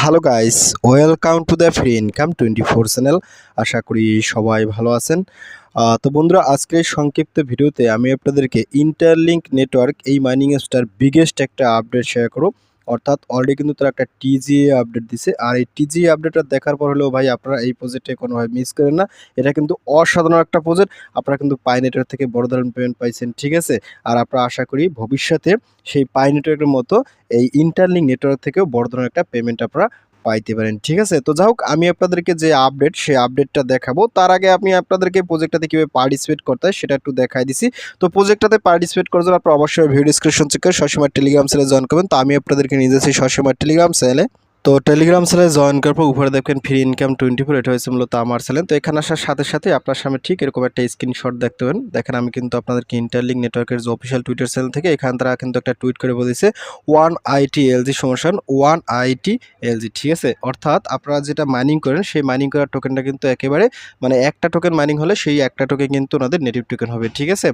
Hello guys welcome to the free income twenty four channel আশা করি সবাই ভালো আছেন। তো বন্ধুরা, আজকের সংক্ষিপ্ত ভিডিওতে আমি আপনাদেরকে ইন্টারলিঙ্ক নেটওয়ার্ক এই মাইনিং অ্যাপসটার বিগেস্ট একটা আপডেট শেয়ার করব। অর্থাৎ অলরেডি কিন্তু তারা একটা টিজিএ আপডেট দিছে। আর এই টিজিএ আপডেটটা দেখার পর হলেও ভাই আপনারা এই প্রজেক্টে কোনোভাবে মিস করেন না। এটা কিন্তু অসাধারণ একটা প্রজেক্ট আপনারা কিন্তু পাই নেটওয়ার্ক থেকে বড় ধরনের পেমেন্ট পাইছেন, ঠিক আছে? আর আপনারা আশা করি ভবিষ্যতে সেই পাই নেটওয়ার্কের মতো এই ইন্টারলিঙ্ক নেটওয়ার্ক থেকেও বড় ধরনের একটা পেমেন্ট আপনারা পাইতে পারেন, ঠিক আছে? তো যাই হোক, আমি আপনাদেরকে যে আপডেট সেই আপডেটটা দেখাবো। তার আগে আমি আপনাদেরকে প্রজেক্টটাতে কীভাবে পার্টিসিপেট করতে হয়, সেটা একটু দেখাই দিছি। তো প্রজেক্টটাতে পার্টিসিপেট করার জন্য আপনারা অবশ্যই ভিডিও ডিসক্রিপশন চেক করে সবসময় টেলিগ্রাম চ্যানেলে জয়েন করবেন। তো আমি আপনাদেরকে নিয়ে যাচ্ছি সবসময় টেলিগ্রাম চ্যানেলে তো টেলিগ্রাম চ্যানেলে জয়েন করার পর উপরে দেখবেন ফ্রি ইনকাম টোয়েন্টি ফোর এটা হয়েছে মূলত আমার চ্যানেল তো এখানে আসার সাথে সাথে আপনার সামনে ঠিক এরকম একটা স্ক্রিনশট দেখতে পাবেন দেখেন আমি কিন্তু আপনাদেরকে ইন্টারলিঙ্ক নেটওয়ার্কের যে অফিসিয়াল টুইটার চ্যানেল থেকে এখান তারা কিন্তু একটা টুইট করে বলেছে ওয়ান আইটি এলজি সমস্যান ওয়ান আইটি এলজি ঠিক আছে? অর্থাৎ আপনারা যেটা মাইনিং করেন, সেই মাইনিং করার টোকেনটা কিন্তু একেবারে মানে একটা টোকেন মাইনিং হলে সেই একটা টোকেন কিন্তু ওনাদের নেটিভ টোকেন হবে, ঠিক আছে?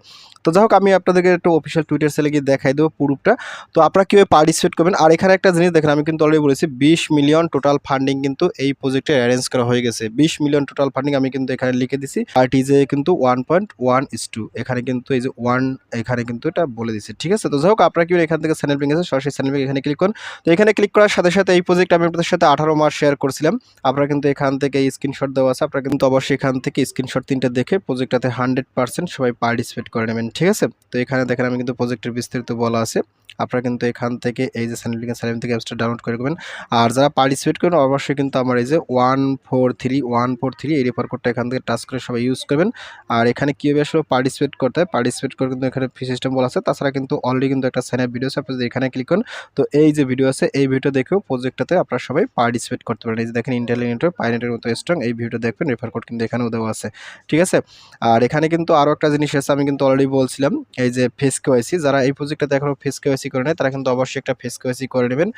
তো যাই হোক, আমি আপনাদেরকে একটু অফিসিয়াল টুইটার চ্যানেলে গিয়ে দেখাই দেবো পুরুপটা। তো আপনারা কীভাবে পার্টিসিপেট করবেন? আর এখানে একটা জিনিস দেখেন, আমি কিন্তু অলরেডি বলেছি, বিশ মিলিয়ন টোটাল ফান্ডিং কিন্তু এই প্রজেক্টে অ্যারেঞ্জ করা হয়ে গেছে। বিশ মিলিয়ন টোটাল ফান্ডিং আমি কিন্তু এখানে লিখে দিছি। আর টিজে কিন্তু one point one is two এখানে কিন্তু এই যে ওয়ান এখানে কিন্তু এটা বলে দিচ্ছে ঠিক আছে? তো যাই হোক, আপনারা কি এখান থেকে চ্যানেল আছে সরাসরি চ্যানেল এখানে ক্লিক করুন। তো এখানে ক্লিক করার সাথে সাথে এই প্রজেক্ট আমি আপনাদের সাথে আঠারো মাস শেয়ার করছিলাম। আপনারা কিন্তু এখান থেকে স্ক্রিনশট দেওয়া আছে। আপনারা কিন্তু অবশ্যই এখান থেকে স্ক্রিনশট তিনটে দেখে প্রজেক্টটাতে হান্ড্রেড পার্সেন্ট সবাই পার্টিসিপেট করে নেবেন। ঠিক আছে? তো এখানে দেখেন আমি কিন্তু প্রজেক্টের বিস্তারিত বলা আছে। আপনারা কিন্তু এখান থেকে এই যে লিঙ্ক চ্যানেল থেকে অ্যাপসটা ডাউনলোড করে নেবেন। আর যারা পার্টিসিপেট করবেন অবশ্যই কিন্তু আমার এই যে one four three one four three এই রেফার কোডটা এখান থেকে টাচ করে সবাই ইউজ করবেন। আর এখানে কীভাবে আসলে পার্টিসিপেট করতে হয়? পার্টিসিপেট করে কিন্তু এখানে ফি সিস্টেম বলা আছে। তাছাড়া কিন্তু অলরেডি কিন্তু একটা চ্যানেল ভিডিও আছে। আপনি যদি এখানে ক্লিক করুন, তো এই যে ভিডিও আছে, এই ভিডিও দেখেও প্রজেক্টটাতে আপনারা সবাই পার্টিসিপেট করতে পারেন। এই যে দেখেন ইন্টেলিজেন্টের পাইনেটের মতো স্ট্রং এই ভিডিও দেখবেন রেফার কোড কিন্তু এখানেও দেওয়া আছে। ঠিক আছে? আর এখানে কিন্তু আরও একটা জিনিস আছে, আমি কিন্তু অলরেডি বলছিলাম। এই যে ফেস কেওয়াইসি যারা এই প্রজেক্টটাতে এখনও ফেস কেওয়াইসি করে নেয়, তারা কিন্তু অবশ্যই একটা ফেস কেওয়াইসি করে নেবেন।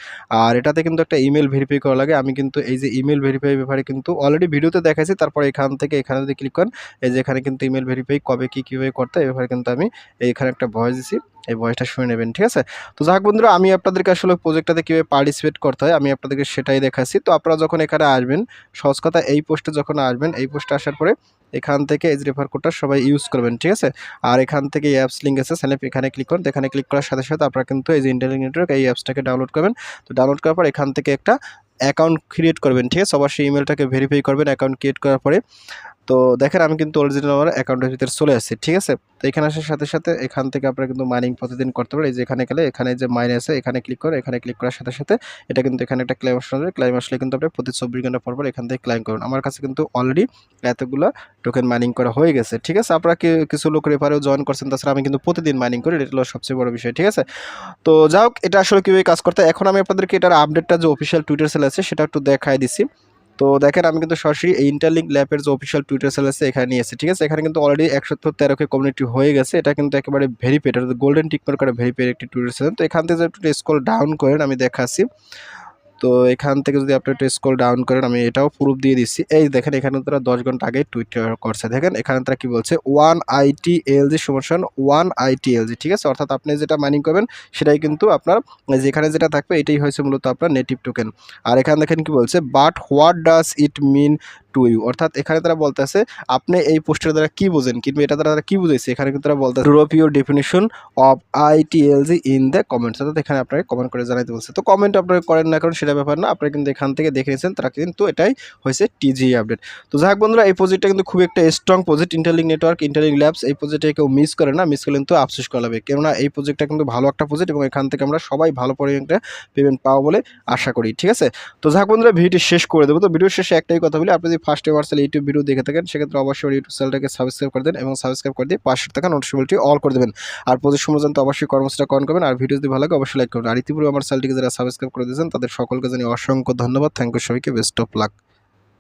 আর এটাতে কিন্তু একটা ইমেল ভেরিফাই করা লাগে। আমি কিন্তু এই যে ইমেল ভেরিফাই ব্যাপারে কিন্তু অলরেডি ভিডিওতে দেখাইছি, তারপর এখান থেকে এখানে যদি ক্লিক করেন, এই যে এখানে কিন্তু ইমেল ভেরিফাই কবে কী, কীভাবে করতে এই ব্যাপারে কিন্তু আমি এখানে একটা ভয়েস দিছি। এই ভয়েসটা শুনে নেবেন, ঠিক আছে? তো যাক বন্ধুরা, আমি আপনাদেরকে আসলে প্রজেক্টটাতে কীভাবে পার্টিসিপেট করতে হয়, আমি আপনাদেরকে সেটাই দেখাচ্ছি। তো আপনারা যখন এখানে আসবেন, সহজ কথা, এই পোস্টে যখন আসবেন, এই পোস্টে আসার পরে এখান থেকে এই রেফার কোডটা সবাই ইউজ করবেন, ঠিক আছে? আর এখান থেকে এই অ্যাপস লিঙ্ক আছে স্যানেপ এখানে ক্লিক করুন এখানে ক্লিক করার সাথে সাথে আপনারা কিন্তু এই যে ইন্টারনেট নেটওয়ার্ক এই অ্যাপসটাকে ডাউনলোড করবেন। তো ডাউনলোড করার পর এখান থেকে একটা অ্যাকাউন্ট ক্রিয়েট করবেন, ঠিক আছে? অবশ্যই ইমেলটাকে ভেরিফাই করবেন অ্যাকাউন্ট ক্রিয়েট করার পরে তো দেখেন আমি কিন্তু অরিজিনাল আমার অ্যাকাউন্টের ভিতরে চলে আসছি, ঠিক আছে? তো এখানে আসার সাথে সাথে এখান থেকে আপনারা কিন্তু মাইনিং প্রতিদিন করতে পারেন। এই যে এখানে গেলে এখানে যে মাইন আছে, এখানে ক্লিক করে, এখানে ক্লিক করার সাথে সাথে এটা কিন্তু এখানে একটা ক্লাইম আসলে। ক্লাইম আসলে কিন্তু আপনি প্রতি চব্বিশ ঘণ্টা পর পর এখান থেকে ক্লাইম করুন। আমার কাছে কিন্তু অলরেডি এতগুলো টোকেন মাইনিং করা হয়ে গেছে, ঠিক আছে? আপনারা কিছু লোক রেফারেও জয়েন করছেন, তাছাড়া আমি কিন্তু প্রতিদিন মাইনিং করি, এটা হলো সবচেয়ে বড় বিষয়, ঠিক আছে? তো যাই হোক, এটা আসলে কীভাবে কাজ করতে এখন আমি আপনাদেরকে এটার আপডেটটা যে অফিসিয়াল টুইটার সেল আছে, সেটা একটু দেখাই দিছি। তো দেখেন, আমি কিন্তু সরাসরি এই ইন্টারলিঙ্ক ল্যাপের যে অফিসিয়াল টুইটার সেল আছে, এখানে নিয়ে এসেছি, ঠিক আছে? এখানে কিন্তু অলরেডি একশো তেরোকে কমিউনিটি হয়ে গেছে। এটা কিন্তু একেবারে ভেরিফাইড অর্থাৎ গোল্ডেন টিকমার্কার করে ভেরিফাইড একটি টুইটার সেল তো এখান থেকে একটু স্কল ডাউন করেন, আমি দেখাচ্ছি। তো এখান থেকে যদি আপনি একটু স্কোল ডাউন করেন, আমি এটাও প্রুফ দিয়ে দিচ্ছি। এই দেখেন, এখানে তারা দশ ঘণ্টা আগে টুইট করছে। দেখেন, এখানে তারা কি বলছে? ওয়ান আইটি এলজি সমস্যান ওয়ান আইটি এলজি ঠিক আছে? অর্থাৎ আপনি যেটা মাইনিং করবেন, সেটাই কিন্তু আপনার, যেখানে যেটা থাকবে, এটাই হয়েছে মূলত আপনার নেটিভ টোকেন আর এখানে দেখেন কি বলছে? But what does it mean to you অর্থাৎ এখানে তারা বলতেছে, আপনি এই পোস্টের দ্বারা কি বোঝেন? কিন্তু এটা দ্বারা তারা কি বুঝেছে এখানে কিন্তু তারা বলতেছে drop your definition of ITLG in the comments অর্থাৎ এখানে আপনাকে কমেন্ট করে জানাইতে বলছে। তো কমেন্ট আপনারা করেন না কারণ সেটা ব্যাপার না। আপনারা কিন্তু এখান থেকে দেখে নিয়েছেন, তারা কিন্তু এটাই হয়েছে টিজি আপডেট তো যাক বন্ধুরা, এই প্রজেক্টটা কিন্তু খুব একটা strong project interlink network interlink labs এই প্রজেক্টে কেউ মিস করে না। মিস করলে কিন্তু আফসোস করা লাগবে। কেননা এই প্রজেক্টটা কিন্তু ভালো একটা প্রজেক্ট এবং এখান থেকে আমরা সবাই ভালো পরিমাণে পেমেন্ট পাবো বলে আশা করি। ঠিক আছে? তো যাক বন্ধুরা, ভিডিওটি শেষ করে দেবো। তো ভিডিও শেষে একটাই কথা বলি, আপনি যদি ফার্স্ট এবার ইউটিউব ভিডিও দেখে থাকেন, সেক্ষেত্রে অবশ্যই ইউটিউব চ্যানেলটাকে সাবস্ক্রাইব করে দেন এবং সাবস্ক্রাইব করে দিয়ে পাশে থাকা নোটিফিকেশনটি অল করে দেবেন। আর প্রতি সময় অবশ্যই কর্মসূচিটা কন করবেন, আর ভিডিও যদি ভালো লাগে অবশ্যই লাইক করবেন আর ইতিপূর্বে আমার চ্যানেলটিকে যারা সাবস্ক্রাইব করে দিয়েছেন, তাদের সকলকে জানিয়ে অসংখ্য ধন্যবাদ। থ্যাংক ইউ সবাইকে বেস্ট অফ লাক